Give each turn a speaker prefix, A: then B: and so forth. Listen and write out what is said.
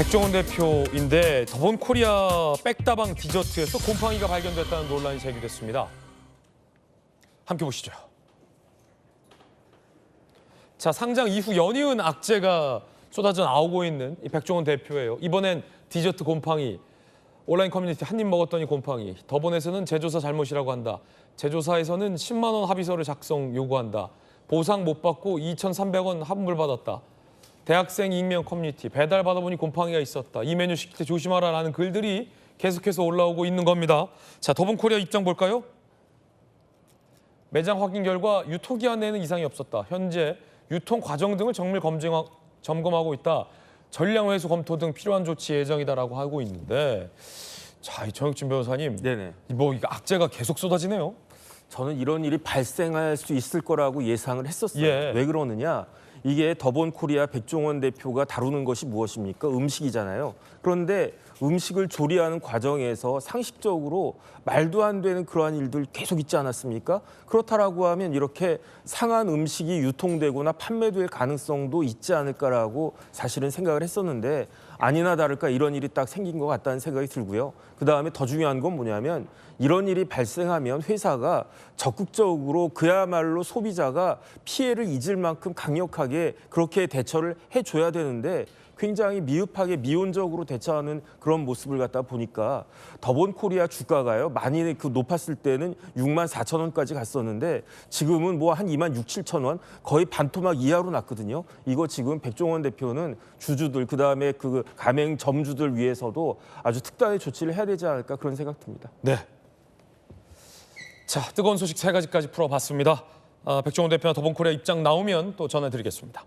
A: 백종원 대표인데 더본 코리아 백다방 디저트에서 곰팡이가 발견됐다는 논란이 제기됐습니다. 함께 보시죠. 자 상장 이후 연이은 악재가 쏟아져 나오고 있는 이 백종원 대표예요. 이번엔 디저트 곰팡이 온라인 커뮤니티 한 입 먹었더니 곰팡이 더본에서는 제조사 잘못이라고 한다. 제조사에서는 10만 원 합의서를 작성 요구한다. 보상 못 받고 2,300원 환불 받았다. 대학생 익명 커뮤니티 배달 받아보니 곰팡이가 있었다. 이 메뉴 시킬 때 조심하라라는 글들이 계속해서 올라오고 있는 겁니다. 자 더본 코리아 입장 볼까요? 매장 확인 결과 유통 기한 내에는 이상이 없었다. 현재 유통 과정 등을 정밀 검증하, 점검하고 있다. 전량 회수 검토 등 필요한 조치 예정이다라고 하고 있는데 자, 이 정혁진 변호사님,
B: 네네.
A: 뭐 악재가 계속 쏟아지네요.
B: 저는 이런 일이 발생할 수 있을 거라고 예상을 했었어요.
A: 예.
B: 왜 그러느냐? 이게 더본 코리아 백종원 대표가 다루는 것이 무엇입니까? 음식이잖아요. 그런데 음식을 조리하는 과정에서 상식적으로 말도 안 되는 그러한 일들 계속 있지 않았습니까? 그렇다라고 하면 이렇게 상한 음식이 유통되거나 판매될 가능성도 있지 않을까라고 사실은 생각을 했었는데 아니나 다를까 이런 일이 딱 생긴 것 같다는 생각이 들고요. 그 다음에 더 중요한 건 뭐냐면 이런 일이 발생하면 회사가 적극적으로 그야말로 소비자가 피해를 잊을 만큼 강력하게 그렇게 대처를 해줘야 되는데 굉장히 미흡하게 미온적으로 대처하는 그런 모습을 갖다 보니까 더본 코리아 주가가요 많이 그 높았을 때는 6만 4천 원까지 갔었는데 지금은 뭐 한 2만 6, 7천 원 거의 반토막 이하로 났거든요. 이거 지금 백종원 대표는 주주들 그 다음에 그 가맹 점주들 위해서도 아주 특단의 조치를 해야 되지 않을까 그런 생각 듭니다.
A: 네. 자, 뜨거운 소식 세 가지까지 풀어봤습니다. 아, 백종원 대표나 더본 코리아 입장 나오면 또 전해드리겠습니다.